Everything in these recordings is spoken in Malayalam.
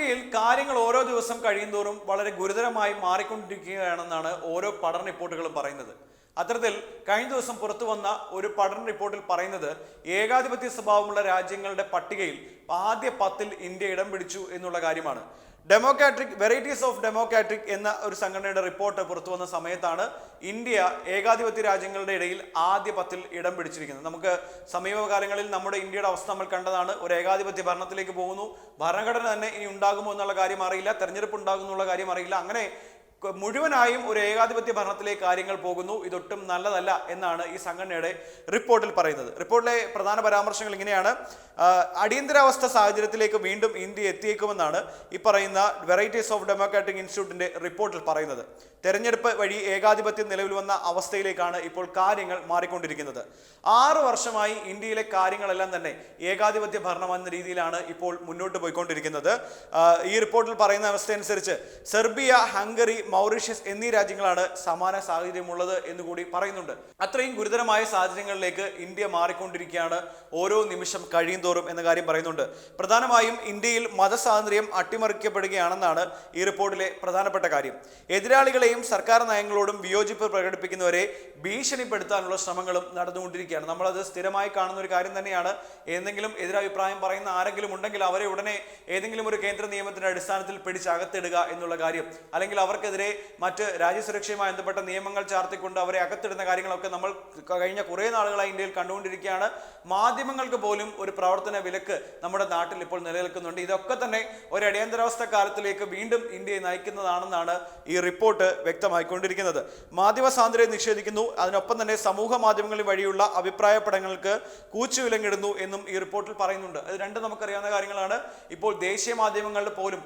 ഇന്ത്യയിൽ കാര്യങ്ങൾ ഓരോ ദിവസം കഴിയുന്തോറും വളരെ ഗുരുതരമായി മാറിക്കൊണ്ടിരിക്കുകയാണെന്നാണ് ഓരോ പഠന റിപ്പോർട്ടുകളും പറയുന്നത്. അത്തരത്തിൽ കഴിഞ്ഞ ദിവസം പുറത്തു വന്ന ഒരു പഠന റിപ്പോർട്ടിൽ പറയുന്നത് ഏകാധിപത്യ സ്വഭാവമുള്ള രാജ്യങ്ങളുടെ പട്ടികയിൽ ആദ്യ പത്തിൽ ഇന്ത്യ ഇടം പിടിച്ചു എന്നുള്ള കാര്യമാണ്. ഡെമോക്രാറ്റിക് വെറൈറ്റീസ് ഓഫ് ഡെമോക്രാറ്റിക് എന്ന ഒരു സംഘടനയുടെ റിപ്പോർട്ട് പുറത്തു വന്ന സമയത്താണ് ഇന്ത്യ ഏകാധിപത്യ രാജ്യങ്ങളുടെ ഇടയിൽ ആദ്യ പത്തിൽ ഇടം പിടിച്ചിരിക്കുന്നത്. നമുക്ക് സമീപകാലങ്ങളിൽ നമ്മുടെ ഇന്ത്യയുടെ അവസ്ഥ നമ്മൾ കണ്ടതാണ്. ഒരു ഏകാധിപത്യ ഭരണത്തിലേക്ക് പോകുന്നു. ഭരണഘടന തന്നെ ഇനി ഉണ്ടാകുമോ എന്നുള്ള കാര്യം അറിയില്ല. തെരഞ്ഞെടുപ്പ് ഉണ്ടാകും എന്നുള്ള കാര്യം അറിയില്ല. അങ്ങനെ മുഴുവനായും ഒരു ഏകാധിപത്യ ഭരണത്തിലേക്ക് കാര്യങ്ങൾ പോകുന്നു. ഇതൊട്ടും നല്ലതല്ല എന്നാണ് ഈ സംഘടനയുടെ റിപ്പോർട്ടിൽ പറയുന്നത്. റിപ്പോർട്ടിലെ പ്രധാന പരാമർശങ്ങൾ ഇങ്ങനെയാണ്. അടിയന്തരാവസ്ഥ സാഹചര്യത്തിലേക്ക് വീണ്ടും ഇന്ത്യ എത്തിയേക്കുമെന്നാണ് ഈ പറയുന്ന വെറൈറ്റീസ് ഓഫ് ഡെമോക്രാറ്റിക് ഇൻസ്റ്റിറ്റ്യൂട്ടിന്റെ റിപ്പോർട്ടിൽ പറയുന്നത്. തെരഞ്ഞെടുപ്പ് വഴി ഏകാധിപത്യം നിലവിൽ വന്ന അവസ്ഥയിലേക്കാണ് ഇപ്പോൾ കാര്യങ്ങൾ മാറിക്കൊണ്ടിരിക്കുന്നത്. ആറ് വർഷമായി ഇന്ത്യയിലെ കാര്യങ്ങളെല്ലാം തന്നെ ഏകാധിപത്യ ഭരണം എന്ന രീതിയിലാണ് ഇപ്പോൾ മുന്നോട്ട് പോയിക്കൊണ്ടിരിക്കുന്നത്. ഈ റിപ്പോർട്ടിൽ പറയുന്ന അവസ്ഥയനുസരിച്ച് സെർബിയ ഹംഗറി മൗറീഷ്യസ് എന്നീ രാജ്യങ്ങളാണ് സമാന സാഹചര്യമുള്ളത് എന്ന് കൂടി പറയുന്നുണ്ട്. അത്രയും ഗുരുതരമായ സാഹചര്യങ്ങളിലേക്ക് ഇന്ത്യ മാറിക്കൊണ്ടിരിക്കുകയാണ് ഓരോ നിമിഷം കഴിയും തോറും എന്ന കാര്യം പറയുന്നുണ്ട്. പ്രധാനമായും ഇന്ത്യയിൽ മതസ്വാതന്ത്ര്യം അട്ടിമറിക്കപ്പെടുകയാണെന്നാണ് ഈ റിപ്പോർട്ടിലെ പ്രധാനപ്പെട്ട കാര്യം. എതിരാളികളെയും സർക്കാർ നയങ്ങളോടും വിയോജിപ്പ് പ്രകടിപ്പിക്കുന്നവരെ ഭീഷണിപ്പെടുത്താനുള്ള ശ്രമങ്ങളും നടന്നുകൊണ്ടിരിക്കുകയാണ്. നമ്മളത് സ്ഥിരമായി കാണുന്ന ഒരു കാര്യം തന്നെയാണ്. എന്തെങ്കിലും എതിരഭിപ്രായം പറയുന്ന ആരെങ്കിലും ഉണ്ടെങ്കിൽ അവരെ ഉടനെ ഏതെങ്കിലും ഒരു കേന്ദ്ര നിയമത്തിന്റെ അടിസ്ഥാനത്തിൽ പിടിച്ചകത്തിടുക എന്നുള്ള കാര്യം. അല്ലെങ്കിൽ അവർക്കെതിരെ മറ്റ് രാജ്യസുരക്ഷയുമായി ബന്ധപ്പെട്ട നിയമങ്ങൾ ചാർത്തിക്കൊണ്ട് അവരെ അകത്തിടുന്ന കാര്യങ്ങളൊക്കെ നമ്മൾ കഴിഞ്ഞ കുറേ നാളുകളായി ഇന്ത്യയിൽ കണ്ടുകൊണ്ടിരിക്കുകയാണ്. മാധ്യമങ്ങൾക്ക് പോലും ഒരു പ്രവർത്തന വിലക്ക് നമ്മുടെ നാട്ടിൽ ഇപ്പോൾ നിലനിൽക്കുന്നുണ്ട്. ഇതൊക്കെ തന്നെ ഒരു അടിയന്തരാവസ്ഥ കാലത്തിലേക്ക് വീണ്ടും ഇന്ത്യയെ നയിക്കുന്നതാണെന്നാണ് ഈ റിപ്പോർട്ട് വ്യക്തമായിക്കൊണ്ടിരിക്കുന്നത്. മാധ്യമ സ്വാതന്ത്ര്യം നിഷേധിക്കുന്നു. അതിനൊപ്പം തന്നെ സമൂഹ മാധ്യമങ്ങളിൽ വഴിയുള്ള അഭിപ്രായ പടങ്ങൾക്ക് കൂച്ചുവിലങ്ങിടുന്നു എന്നും ഈ റിപ്പോർട്ടിൽ പറയുന്നുണ്ട്. അത് രണ്ടും നമുക്കറിയാവുന്ന കാര്യങ്ങളാണ്. ഇപ്പോൾ ദേശീയ മാധ്യമങ്ങളുടെ പോലും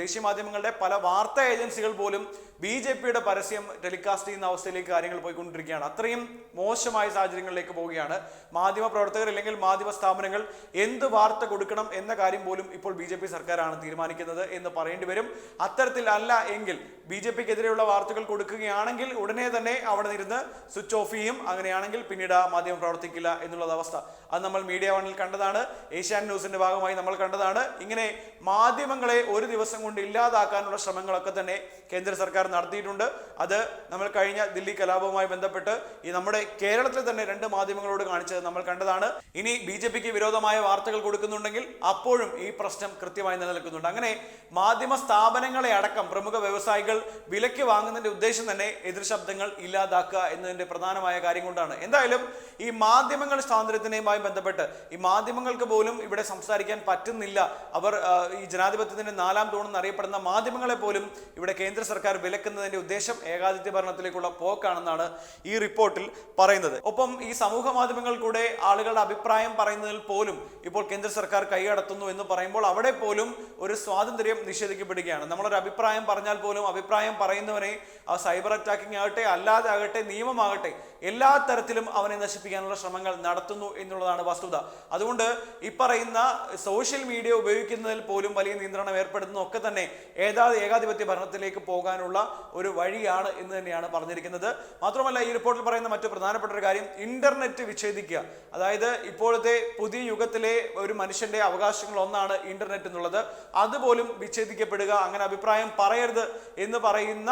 ദേശീയ മാധ്യമങ്ങളുടെ പല വാർത്താ ഏജൻസികൾ പോലും ബി ജെ പിയുടെ പരസ്യം ടെലികാസ്റ്റ് ചെയ്യുന്ന അവസ്ഥയിലേക്ക് കാര്യങ്ങൾ പോയിക്കൊണ്ടിരിക്കുകയാണ്. അത്രയും മോശമായ സാഹചര്യങ്ങളിലേക്ക് പോവുകയാണ്. മാധ്യമ പ്രവർത്തകർ അല്ലെങ്കിൽ മാധ്യമ സ്ഥാപനങ്ങൾ എന്ത് വാർത്ത കൊടുക്കണം എന്ന കാര്യം പോലും ഇപ്പോൾ ബി സർക്കാരാണ് തീരുമാനിക്കുന്നത് എന്ന് പറയേണ്ടി വരും. അത്തരത്തിൽ അല്ല എങ്കിൽ ബി ജെ പിക്കെതിരെയുള്ള വാർത്തകൾ കൊടുക്കുകയാണെങ്കിൽ ഉടനെ തന്നെ അവിടെ നിന്ന് സ്വിച്ച് ഓഫ് ചെയ്യും. അങ്ങനെയാണെങ്കിൽ പിന്നീട് ആ മാധ്യമം പ്രവർത്തിക്കില്ല എന്നുള്ളത് അവസ്ഥ. അത് നമ്മൾ മീഡിയ വണ്ണിൽ കണ്ടതാണ്. ഏഷ്യാൻ ന്യൂസിന്റെ ഭാഗമായി നമ്മൾ കണ്ടതാണ്. ഇങ്ങനെ മാധ്യമങ്ങളെ ഒരു ദിവസം കൊണ്ട് ഇല്ലാതാക്കാനുള്ള ശ്രമങ്ങളൊക്കെ തന്നെ കേന്ദ്ര സർക്കാർ നടത്തിയിട്ടുണ്ട്. അത് നമ്മൾ കഴിഞ്ഞ ദില്ലി കലാപവുമായി ബന്ധപ്പെട്ട് ഈ നമ്മുടെ കേരളത്തിൽ തന്നെ രണ്ട് മാധ്യമങ്ങളോട് കാണിച്ചത് നമ്മൾ കണ്ടതാണ്. ഇനി ബി ജെ പിക്ക് വിരോധമായ വാർത്തകൾ കൊടുക്കുന്നുണ്ടെങ്കിൽ അപ്പോഴും ഈ പ്രശ്നം കൃത്യമായി നിലനിൽക്കുന്നുണ്ട്. അങ്ങനെ മാധ്യമ സ്ഥാപനങ്ങളെ അടക്കം പ്രമുഖ വ്യവസായികൾ വിലയ്ക്ക് വാങ്ങുന്നതിന്റെ ഉദ്ദേശം തന്നെ എതിർ ശബ്ദങ്ങൾ ഇല്ലാതാക്കുക എന്നതിന്റെ പ്രധാനമായ കാര്യം കൊണ്ടാണ്. എന്തായാലും ഈ മാധ്യമങ്ങൾ സ്വാതന്ത്ര്യത്തിനെയുമായി ബന്ധപ്പെട്ട് ഈ മാധ്യമങ്ങൾക്ക് പോലും ഇവിടെ സംസാരിക്കാൻ പറ്റുന്നില്ല. അവർ ഈ ജനാധിപത്യത്തിന്റെ നാലാം തൂണെന്ന് അറിയപ്പെടുന്ന മാധ്യമങ്ങളെ പോലും ഇവിടെ കേന്ദ്ര സർക്കാർ വിലക്കുന്നതിന്റെ ഉദ്ദേശം ഏകാധിപത്യ ഭരണത്തിലേക്കുള്ള പോക്കാണെന്നാണ് ഈ റിപ്പോർട്ടിൽ പറയുന്നത്. ഒപ്പം ഈ സമൂഹ മാധ്യമങ്ങൾ കൂടെ ആളുകളുടെ അഭിപ്രായം പറയുന്നതിൽ പോലും ഇപ്പോൾ കേന്ദ്ര സർക്കാർ കൈയടത്തുന്നു എന്ന് പറയുമ്പോൾ അവിടെ പോലും ഒരു സ്വാതന്ത്ര്യം നിഷേധിക്കപ്പെടുകയാണ്. നമ്മളൊരു അഭിപ്രായം പറഞ്ഞാൽ പോലും അഭിപ്രായം പറയുന്നവനെ ആ സൈബർ അറ്റാക്കിംഗ് ആകട്ടെ അല്ലാതെ ആകട്ടെ നിയമമാകട്ടെ എല്ലാ തരത്തിലും അവനെ നശിപ്പിക്കാനുള്ള ശ്രമങ്ങൾ നടത്തുന്നു എന്നുള്ളതാണ് വസ്തുത. അതുകൊണ്ട് ഈ പറയുന്ന സോഷ്യൽ മീഡിയ ഉപയോഗിക്കുന്നതിൽ പോലും വലിയ നിയന്ത്രണം ഏർപ്പെടുത്തുന്നതൊക്കെ തന്നെ ഏതാ ഏകാധിപത്യ ഭരണത്തിലേക്ക് പോകാനുള്ള ഒരു വഴിയാണ് എന്ന് തന്നെയാണ് പറഞ്ഞിരിക്കുന്നത്. മാത്രമല്ല ഈ റിപ്പോർട്ടിൽ പറയുന്ന മറ്റു പ്രധാനപ്പെട്ട ഒരു കാര്യം ഇന്റർനെറ്റ് വിച്ഛേദിക്കുക. അതായത് ഇപ്പോഴത്തെ പുതിയ യുഗത്തിലെ ഒരു മനുഷ്യന്റെ അവകാശങ്ങൾ ഒന്നാണ് ഇന്റർനെറ്റ് എന്നുള്ളത്. അതുപോലും വിച്ഛേദിക്കപ്പെടുക അങ്ങനെ അഭിപ്രായം പറയരുത് എന്ന് പറയുന്ന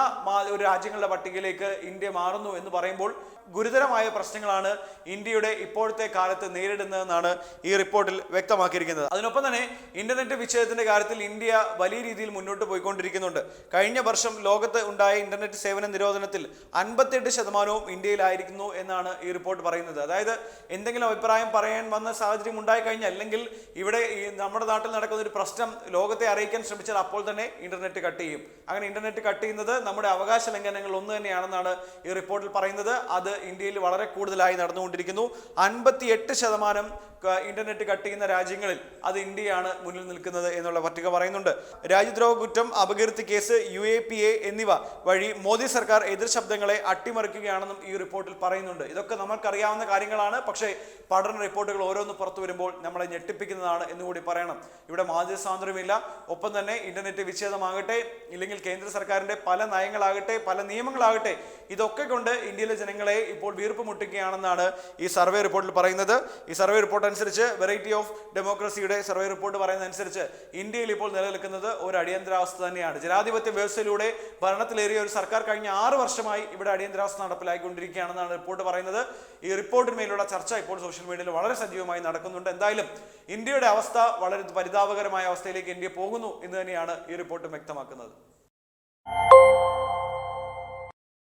ഒരു രാജ്യങ്ങളുടെ പട്ടികയിലേക്ക് ഇന്ത്യ മാറുന്നു എന്ന് പറയുമ്പോൾ ഗുരുതരമായ പ്രശ്നങ്ങളാണ് ഇന്ത്യയുടെ ഇപ്പോഴത്തെ കാലത്ത് നേരിടുന്നതെന്നാണ് ഈ റിപ്പോർട്ടിൽ വ്യക്തമാക്കിയിരിക്കുന്നത്. അതിനൊപ്പം തന്നെ ഇന്റർനെറ്റ് വിച്ഛേദത്തിന്റെ കാര്യത്തിൽ ഇന്ത്യ വലിയ രീതിയിൽ മുന്നോട്ട് പോയിക്കൊണ്ടിരിക്കുന്നുണ്ട്. കഴിഞ്ഞ വർഷം ലോകത്ത് ഉണ്ടായ ഇന്റർനെറ്റ് സേവന നിരോധനത്തിൽ അൻപത്തെട്ട് ശതമാനവും ഇന്ത്യയിലായിരിക്കുന്നു എന്നാണ് ഈ റിപ്പോർട്ട് പറയുന്നത്. അതായത് എന്തെങ്കിലും അഭിപ്രായം പറയാൻ വന്ന സാഹചര്യം ഉണ്ടായി കഴിഞ്ഞാൽ അല്ലെങ്കിൽ ഇവിടെ ഈ നമ്മുടെ നാട്ടിൽ നടക്കുന്ന ഒരു പ്രശ്നം ലോകത്തെ അറിയിക്കാൻ ശ്രമിച്ചാൽ അപ്പോൾ തന്നെ ഇന്റർനെറ്റ് കട്ട് ചെയ്യും. അങ്ങനെ ഇന്റർനെറ്റ് കട്ട് ചെയ്യുന്നത് നമ്മുടെ അവകാശ ലംഘനങ്ങൾ ഒന്ന് തന്നെയാണെന്നാണ് ഈ റിപ്പോർട്ടിൽ പറയുന്നത്. അത് ഇന്ത്യയിൽ വളരെ കൂടുതലായി നടന്നുകൊണ്ടിരിക്കുന്നു. അൻപത്തി എട്ട് ശതമാനം ഇന്റർനെറ്റ് കട്ട് ചെയ്യുന്ന രാജ്യങ്ങളിൽ അത് ഇന്ത്യയാണ് മുന്നിൽ നിൽക്കുന്നത് എന്നുള്ള പട്ടിക പറയുന്നുണ്ട്. രാജ്യദ്രോഹ കുറ്റം അപകീർത്തി case U A P A എന്നിവ വഴി മോദി സർക്കാർ എതിർ ശബ്ദങ്ങളെ അട്ടിമറിക്കുകയാണെന്നും ഈ റിപ്പോർട്ടിൽ പറയുന്നുണ്ട്. ഇതൊക്കെ നമുക്കറിയാവുന്ന കാര്യങ്ങളാണ്. പക്ഷേ പഠന റിപ്പോർട്ടുകൾ ഓരോന്ന് പുറത്തു വരുമ്പോൾ നമ്മളെ ഞെട്ടിപ്പിക്കുന്നതാണ് എന്നുകൂടി പറയണം. ഇവിടെ മാധ്യമ സ്വാതന്ത്ര്യമില്ല. ഒപ്പം തന്നെ ഇന്റർനെറ്റ് വിച്ഛേദമാകട്ടെ ഇല്ലെങ്കിൽ കേന്ദ്ര സർക്കാരിന്റെ പല നയങ്ങളാകട്ടെ പല നിയമങ്ങളാകട്ടെ ഇതൊക്കെ കൊണ്ട് ഇന്ത്യയിലെ ജനങ്ങളെ ഇപ്പോൾ വീർപ്പ് മുട്ടിക്കുകയാണെന്നാണ് ഈ സർവേ റിപ്പോർട്ടിൽ പറയുന്നത്. ഈ സർവേ റിപ്പോർട്ട് അനുസരിച്ച് വെറൈറ്റി ഓഫ് ഡെമോക്രസിയുടെ സർവേ റിപ്പോർട്ട് പറയുന്ന അനുസരിച്ച് ഇന്ത്യയിൽ ഇപ്പോൾ നിലനിൽക്കുന്നത് ഒരു അടിയന്തരാവസ്ഥ തന്നെയാണ്. ജനാധിപത്യ വ്യവസ്ഥയിലൂടെ ഭരണത്തിലേറിയ ഒരു സർക്കാർ കഴിഞ്ഞ ആറ് വർഷമായി ഇവിടെ അടിയന്തരാവസ്ഥ നടപ്പിലാക്കിക്കൊണ്ടിരിക്കുകയാണെന്നാണ് റിപ്പോർട്ട് പറയുന്നത്. ഈ റിപ്പോർട്ടിന്മേലുള്ള ചർച്ച ഇപ്പോൾ സോഷ്യൽ മീഡിയയിൽ വളരെ സജീവമായി നടക്കുന്നുണ്ട്. എന്തായാലും ഇന്ത്യയുടെ അവസ്ഥ വളരെ പരിതാപകരമായ അവസ്ഥയിലേക്ക് ഇന്ത്യ പോകുന്നു എന്ന് തന്നെയാണ് ഈ റിപ്പോർട്ട് വ്യക്തമാക്കുന്നത്.